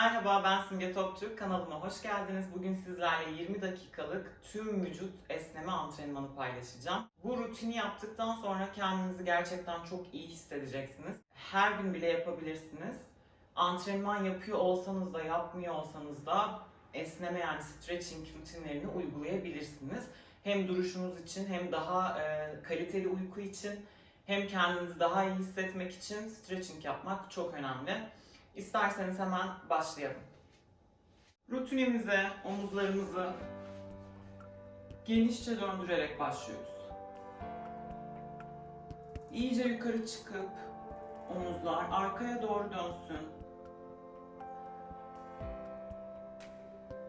Merhaba ben Simge Topçuk. Kanalıma hoş geldiniz. Bugün sizlerle 20 dakikalık tüm vücut esneme antrenmanı paylaşacağım. Bu rutini yaptıktan sonra kendinizi gerçekten çok iyi hissedeceksiniz. Her gün bile yapabilirsiniz. Antrenman yapıyor olsanız da yapmıyor olsanız da esneme yani stretching rutinlerini uygulayabilirsiniz. Hem duruşunuz için hem daha e, kaliteli uyku için hem kendinizi daha iyi hissetmek için stretching yapmak çok önemli. İsterseniz hemen başlayalım. Rutinimize omuzlarımızı genişçe döndürerek başlıyoruz. İyice yukarı çıkıp omuzlar arkaya doğru dönsün.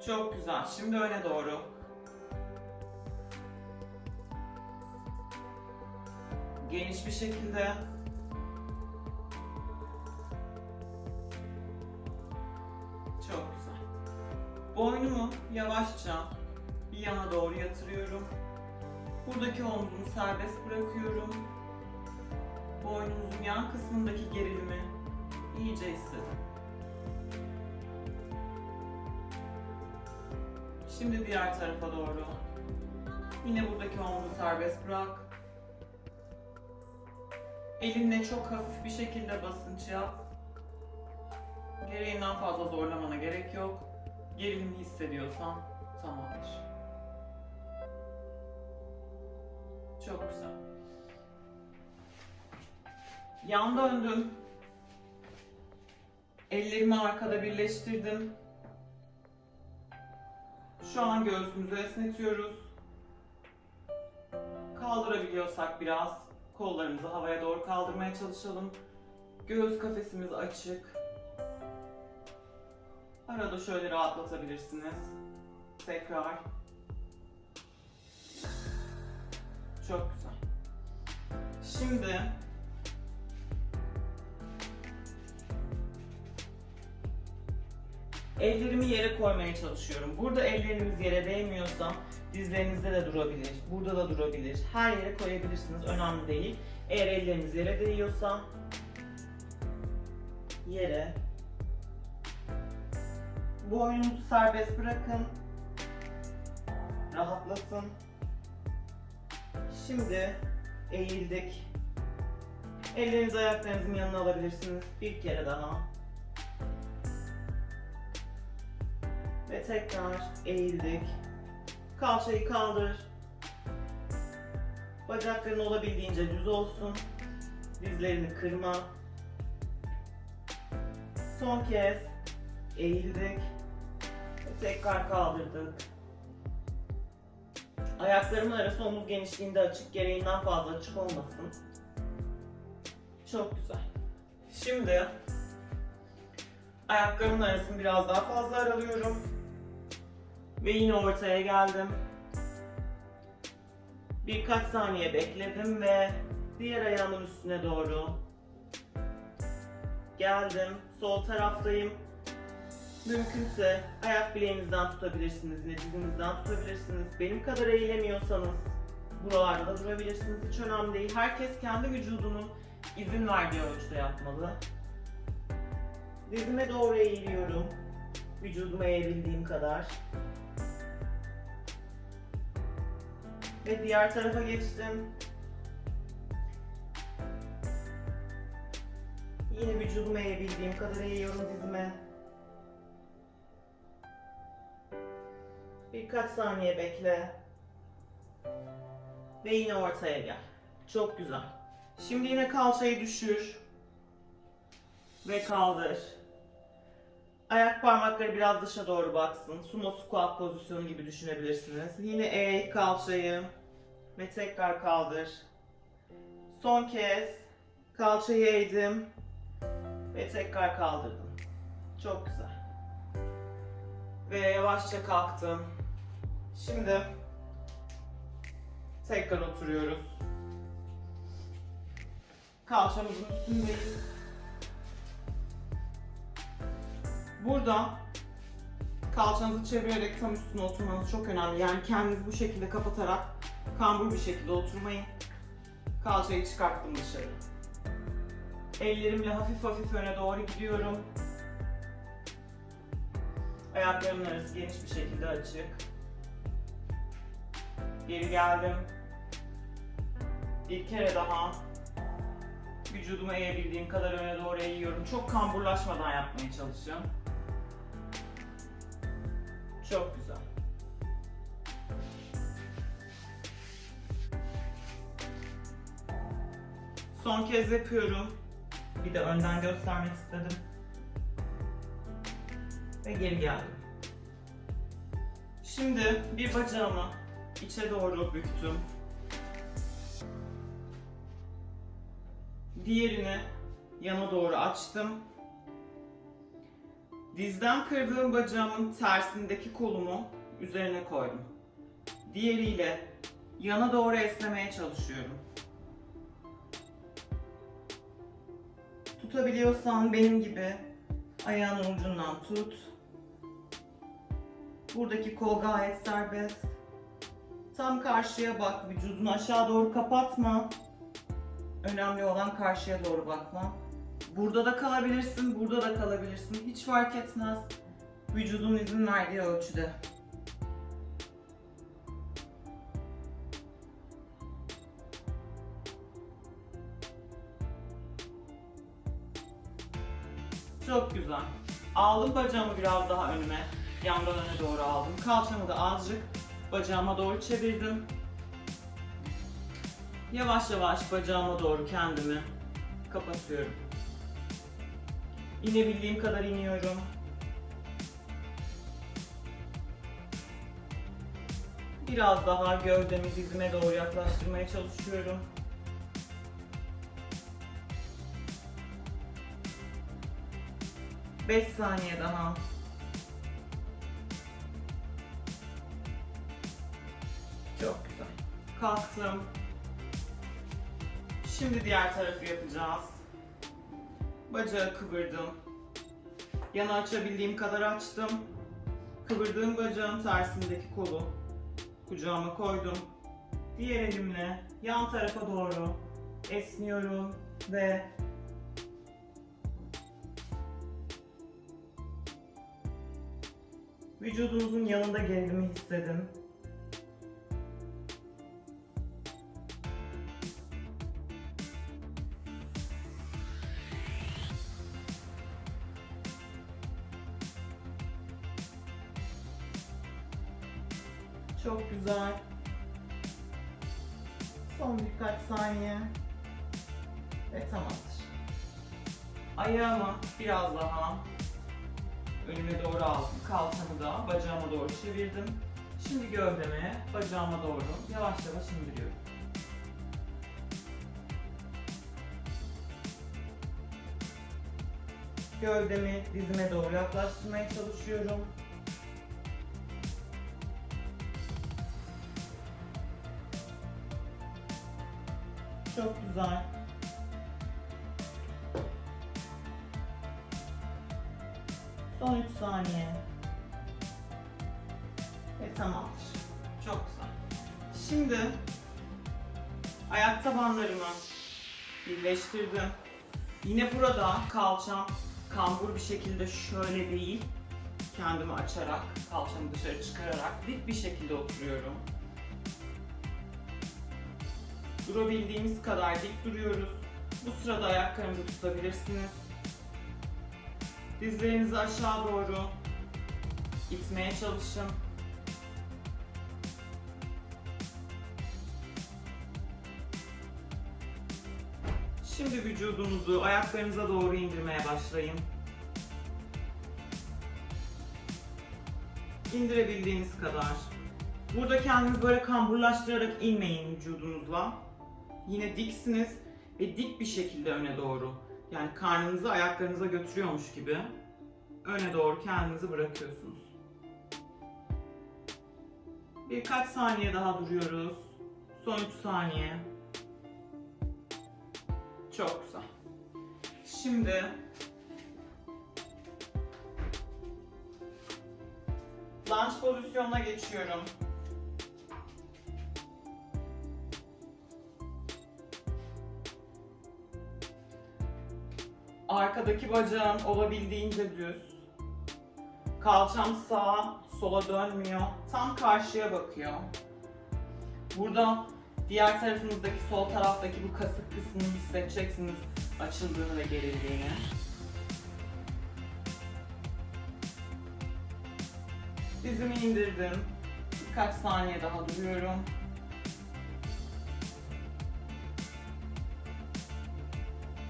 Çok güzel. Şimdi öne doğru. Geniş bir şekilde Boynumu yavaşça bir yana doğru yatırıyorum. Buradaki omzumu serbest bırakıyorum. Boynumuzun yan kısmındaki gerilimi iyice hissedin. Şimdi diğer tarafa doğru. Yine buradaki omzu serbest bırak. Elinle çok hafif bir şekilde basınç yap. Gereğinden fazla zorlamana gerek yok. Gerilimi hissediyorsan tamamdır. Çok güzel. Yan döndüm. Ellerimi arkada birleştirdim. Şu an göğsümüzü esnetiyoruz. Kaldırabiliyorsak biraz kollarımızı havaya doğru kaldırmaya çalışalım. Göğüs kafesimiz açık. Arada şöyle rahatlatabilirsiniz. Tekrar. Çok güzel. Şimdi ellerimi yere koymaya çalışıyorum. Burada elleriniz yere değmiyorsa dizlerinizde de durabilir. Burada da durabilir. Her yere koyabilirsiniz. Önemli değil. Eğer elleriniz yere değiyorsa yere Boynunuzu serbest bırakın. Rahatlatın. Şimdi eğildik. Ellerinizi ayaklarınızın yanına alabilirsiniz. Bir kere daha. Ve tekrar eğildik. Kalçayı kaldır. Bacakların olabildiğince düz olsun. Dizlerini kırma. Son kez eğildik. Tekrar kaldırdık. Ayaklarımın arası omuz genişliğinde açık, gereğinden fazla açık olmasın. Çok güzel. Şimdi ayaklarımın arasını biraz daha fazla aralıyorum. Ve yine ortaya geldim. Birkaç saniye bekledim ve diğer ayağımın üstüne doğru geldim. Sol taraftayım. Mümkünse ayak bileğinizden tutabilirsiniz, yine dizinizden tutabilirsiniz. Benim kadar eğilemiyorsanız buralarda da durabilirsiniz. Hiç önemli değil. Herkes kendi vücudunun izin verdiği ölçüde yapmalı. Dizime doğru eğiliyorum. Vücudumu eğebildiğim kadar. Ve diğer tarafa geçtim. Yine vücudumu eğebildiğim kadar eğiyorum dizime. Birkaç saniye bekle. Ve yine ortaya gel. Çok güzel. Şimdi yine kalçayı düşür. Ve kaldır. Ayak parmakları biraz dışa doğru baksın. Sumo squat pozisyonu gibi düşünebilirsiniz. Yine eğ kalçayı. Ve tekrar kaldır. Son kez kalçayı eğdim. Ve tekrar kaldırdım. Çok güzel. Ve yavaşça kalktım. Şimdi tekrar oturuyoruz. Kalçamızın üstündeyiz. Burada kalçanızı çevirerek tam üstüne oturmanız çok önemli. Yani kendinizi bu şekilde kapatarak kambur bir şekilde oturmayın. Kalçayı çıkarttım dışarı. Ellerimle hafif hafif öne doğru gidiyorum. ayaklarımın arası geniş bir şekilde açık. Geri geldim. Bir kere daha. Vücudumu eğebildiğim kadar öne doğru eğiyorum. Çok kamburlaşmadan yapmaya çalışın. Çok güzel. Son kez yapıyorum. Bir de önden göstermek istedim. Ve geri geldim. Şimdi bir bacağımı içe doğru büktüm. Diğerini yana doğru açtım. Dizden kırdığım bacağımın tersindeki kolumu üzerine koydum. Diğeriyle yana doğru esnemeye çalışıyorum. Tutabiliyorsan benim gibi ayağın ucundan tut. Buradaki kol gayet serbest. Tam karşıya bak, vücudunu aşağı doğru kapatma. Önemli olan karşıya doğru bakma. Burada da kalabilirsin, burada da kalabilirsin. Hiç fark etmez. Vücudun izin verdiği ölçüde. Çok güzel. Aldım bacağımı biraz daha önüme. Yandan öne doğru aldım. Kalçamı da azıcık bacağıma doğru çevirdim. Yavaş yavaş bacağıma doğru kendimi kapatıyorum. İnebildiğim kadar iniyorum. Biraz daha gövdemi dizime doğru yaklaştırmaya çalışıyorum. Beş saniye daha. Çok güzel. Kalktım. Şimdi diğer tarafı yapacağız. Bacağı kıvırdım. Yana açabildiğim kadar açtım. Kıvırdığım bacağın tersindeki kolu kucağıma koydum. Diğer elimle yan tarafa doğru esniyorum ve vücudunuzun yanında gerilimi hissedin. Önüme doğru aldım. Kalçamı da bacağıma doğru çevirdim. Şimdi gövdemi bacağıma doğru yavaş yavaş indiriyorum. Gövdemi dizime doğru yaklaştırmaya çalışıyorum. Çok güzel. Saniye. Ve tamamdır. Çok güzel. Şimdi ayak tabanlarımı birleştirdim. Yine burada kalçam kambur bir şekilde şöyle değil, kendimi açarak, kalçamı dışarı çıkararak dik bir şekilde oturuyorum. Durabildiğimiz kadar dik duruyoruz. Bu sırada ayaklarınızı tutabilirsiniz. Dizlerinizi aşağı doğru itmeye çalışın. Şimdi vücudunuzu ayaklarınıza doğru indirmeye başlayın. İndirebildiğiniz kadar. Burada kendinizi böyle kamburlaştırarak inmeyin vücudunuzla. Yine diksiniz ve dik bir şekilde öne doğru. Yani karnınızı ayaklarınıza götürüyormuş gibi öne doğru kendinizi bırakıyorsunuz. Birkaç saniye daha duruyoruz. Son 3 saniye. Çok güzel. Şimdi lunge pozisyonuna geçiyorum. Arkadaki bacağın olabildiğince düz. Kalçam sağa, sola dönmüyor. Tam karşıya bakıyor. Burada diğer tarafınızdaki sol taraftaki bu kasık kısmını hissedeceksiniz açıldığını ve gerildiğini. Dizimi indirdim. Birkaç saniye daha duruyorum.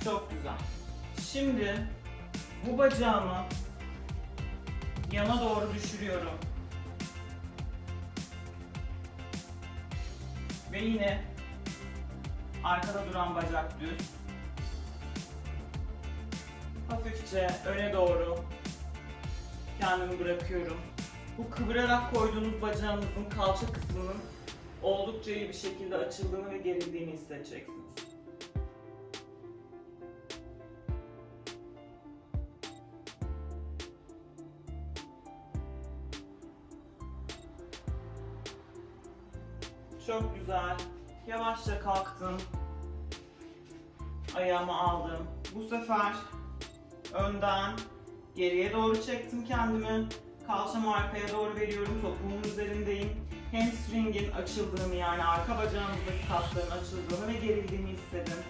Çok güzel. Şimdi bu bacağımı yana doğru düşürüyorum. Ve yine arkada duran bacak düz. Hafifçe öne doğru kendimi bırakıyorum. Bu kıvırarak koyduğunuz bacağınızın kalça kısmının oldukça iyi bir şekilde açıldığını ve gerildiğini hissedeceksiniz. Yavaşça kalktım. Ayağımı aldım. Bu sefer önden geriye doğru çektim kendimi. Kalçamı arkaya doğru veriyorum. Topuğumun üzerindeyim. Hamstring'in açıldığını yani arka bacağımızdaki kasların açıldığını ve gerildiğini hissedin.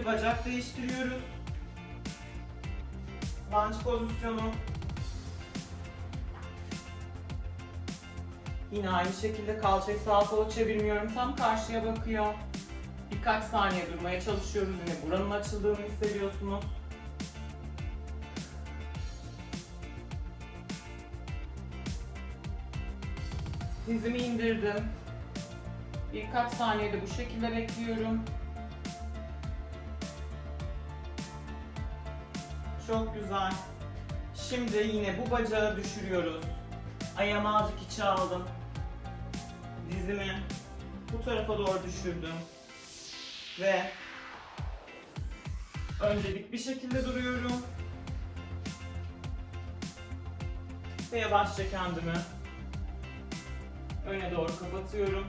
Şimdi bacak değiştiriyoruz. Lunge pozisyonu. Yine aynı şekilde kalçayı sağa sola çevirmiyorum. Tam karşıya bakıyor. Birkaç saniye durmaya çalışıyoruz. Yine buranın açıldığını hissediyorsunuz. Dizimi indirdim. Birkaç saniyede bu şekilde bekliyorum. Çok güzel. Şimdi yine bu bacağı düşürüyoruz. Ayağımı azıcık içe aldım. Dizimi bu tarafa doğru düşürdüm. Ve öncelik bir şekilde duruyorum. Ve yavaşça kendimi öne doğru kapatıyorum.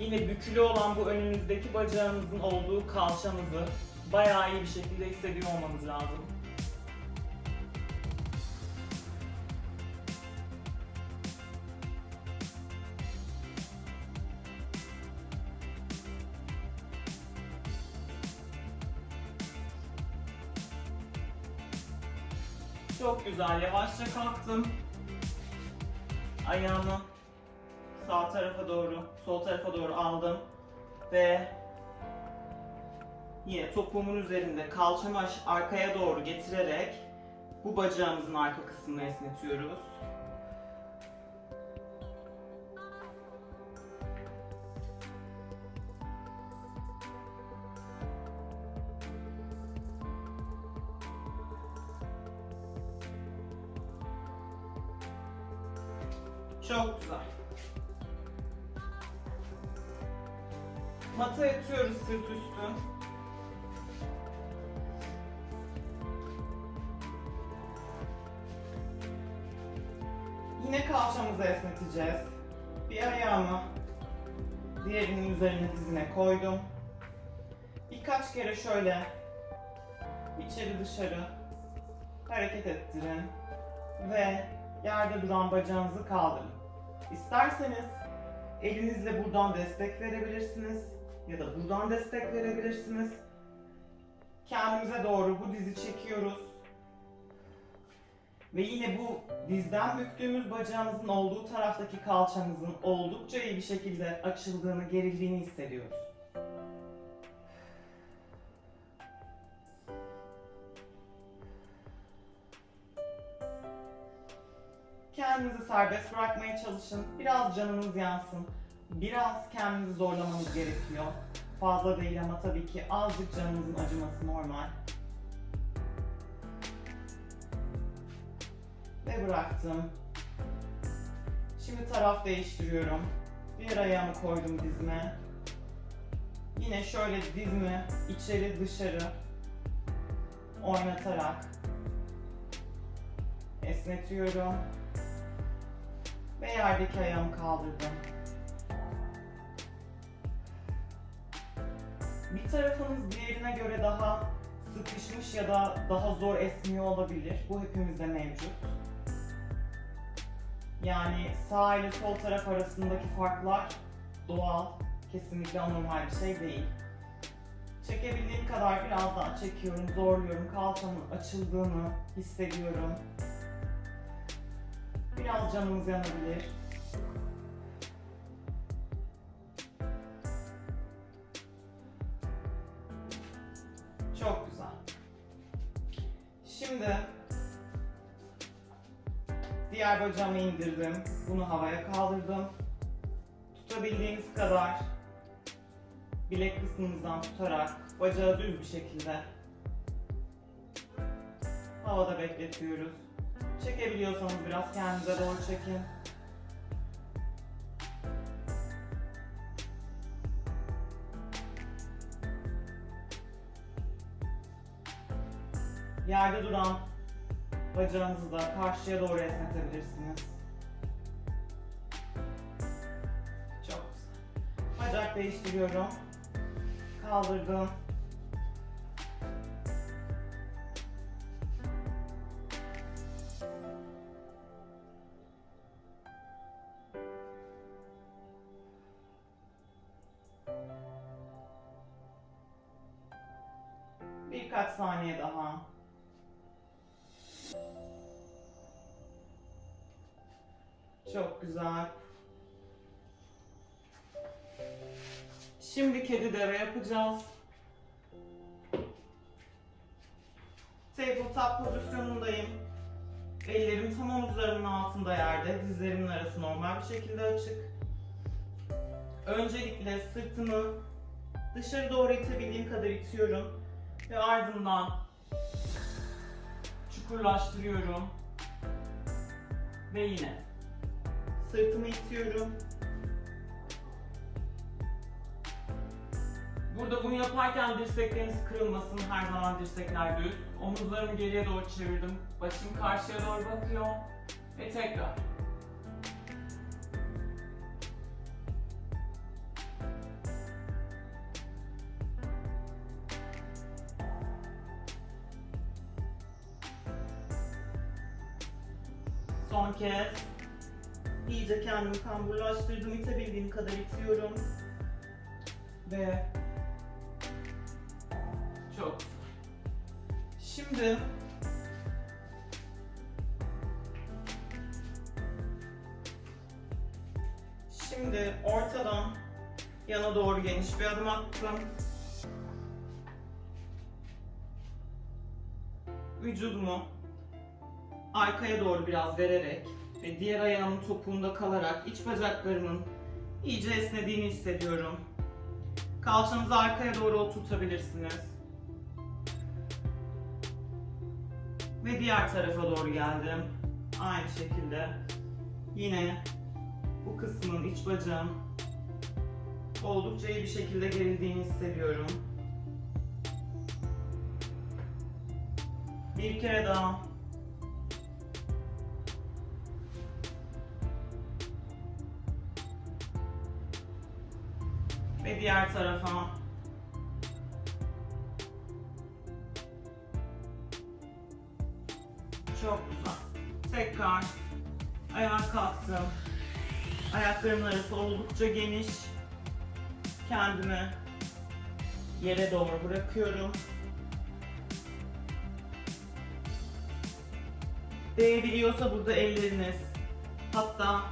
Yine bükülü olan bu önünüzdeki bacağınızın olduğu kalçanızı bayağı iyi bir şekilde hissediyor olmanız lazım. Çok güzel. Yavaşça kalktım. Ayağımı sağ tarafa doğru, sol tarafa doğru aldım ve yine topuğumun üzerinde kalçamı arkaya doğru getirerek bu bacağımızın arka kısmını esnetiyoruz. Çok güzel. Mata yatıyoruz sırt üstü. Esneteceğiz. Bir ayağımı diğerinin üzerine dizine koydum. Birkaç kere şöyle içeri dışarı hareket ettirin ve yerde duran bacağınızı kaldırın. İsterseniz elinizle buradan destek verebilirsiniz ya da buradan destek verebilirsiniz. Kendimize doğru bu dizi çekiyoruz. Ve yine bu dizden büktüğümüz bacağımızın olduğu taraftaki kalçamızın oldukça iyi bir şekilde açıldığını, gerildiğini hissediyoruz. Kendinizi serbest bırakmaya çalışın. Biraz canınız yansın. Biraz kendinizi zorlamanız gerekiyor. Fazla değil ama tabii ki azıcık canınızın acıması normal. Bıraktım. Şimdi taraf değiştiriyorum. Diğer ayağımı koydum dizime. Yine şöyle dizimi içeri dışarı oynatarak esnetiyorum. Ve yerdeki ayağımı kaldırdım. Bir tarafınız diğerine göre daha sıkışmış ya da daha zor esniyor olabilir. Bu hepimizde mevcut. Yani sağ ile sol taraf arasındaki farklar doğal, kesinlikle anormal bir şey değil. Çekebildiğim kadar biraz daha çekiyorum, zorluyorum. Kalçamın açıldığını hissediyorum. Biraz canımız yanabilir. İndirdim. Bunu havaya kaldırdım. Tutabildiğiniz kadar bilek kısmımızdan tutarak bacağı düz bir şekilde havada bekletiyoruz. Çekebiliyorsanız biraz kendinize doğru çekin. Yerde duran bacağınızı da karşıya doğru esnetebilirsiniz. Değiştiriyorum. Kaldırdım. Birkaç saniye daha. Çok güzel. Şimdi kedi deve yapacağız. Tabletop pozisyonundayım. Ellerim tam omuzlarımın altında yerde. Dizlerimin arası normal bir şekilde açık. Öncelikle sırtımı dışarı doğru itebildiğim kadar itiyorum. Ve ardından çukurlaştırıyorum. Ve yine sırtımı itiyorum. Burada bunu yaparken dirsekleriniz kırılmasın. Her zaman dirsekler düz. Omuzlarımı geriye doğru çevirdim. Başım karşıya doğru bakıyor. Ve tekrar. Son kez. İyice kendimi kamburlaştırdım. İtebildiğim kadar itiyorum. Ve Şimdi Şimdi ortadan yana doğru geniş bir adım attım. Vücudumu arkaya doğru biraz vererek ve diğer ayağımın topuğunda kalarak iç bacaklarımın iyice esnediğini hissediyorum. Kalçanızı arkaya doğru oturtabilirsiniz. Ve diğer tarafa doğru geldim. Aynı şekilde. Yine bu kısmın iç bacağım oldukça iyi bir şekilde gerildiğini hissediyorum. Bir kere daha. Ve diğer tarafa. Tekrar ayağa kalktım. Ayaklarımın arası oldukça geniş. Kendimi yere doğru bırakıyorum. Değebiliyorsa burada elleriniz, hatta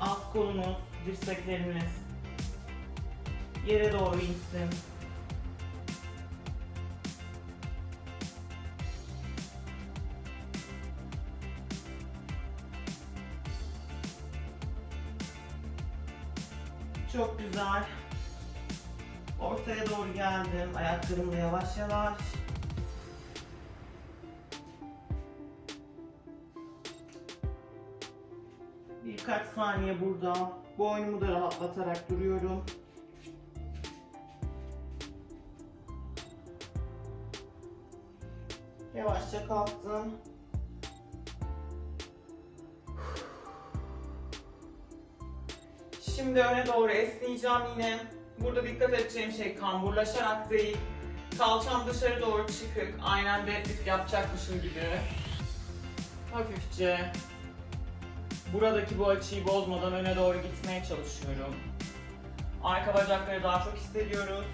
alt kolunuz, dirsekleriniz yere doğru insin. Çok güzel. Ortaya doğru geldim. Ayaklarımla yavaş yavaş. Birkaç saniye burada. Boynumu da rahatlatarak duruyorum. Yavaşça kalktım. Şimdi öne doğru esneyeceğim yine. Burada dikkat edeceğim şey kamburlaşarak değil. Kalçam dışarı doğru çıkık. Aynen deadlift yapacakmışım gibi. Hafifçe buradaki bu açıyı bozmadan öne doğru gitmeye çalışıyorum. Arka bacakları daha çok hissediyoruz.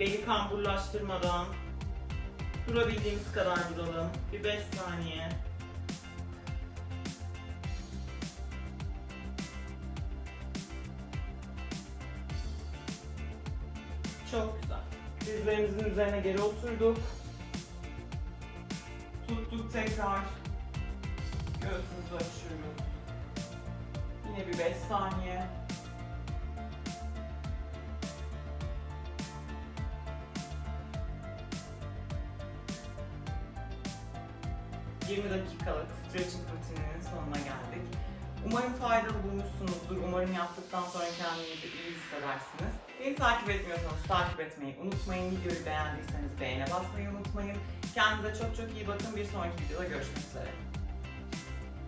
Beli kamburlaştırmadan durabildiğimiz kadar duralım. Bir 5 saniye. Çok güzel. Dizlerimizin üzerine geri oturduk. Tuttuk tekrar. Göğsümüzü açıyoruz. Yine bir 5 saniye. ...20 dakikalık stretching rutininin sonuna geldik. Umarım faydalı bulmuşsunuzdur. Umarım yaptıktan sonra kendinizi iyi hissedersiniz. Beni takip etmiyorsanız takip etmeyi unutmayın. Videoyu beğendiyseniz beğene basmayı unutmayın. Kendinize çok çok iyi bakın. Bir sonraki videoda görüşmek üzere.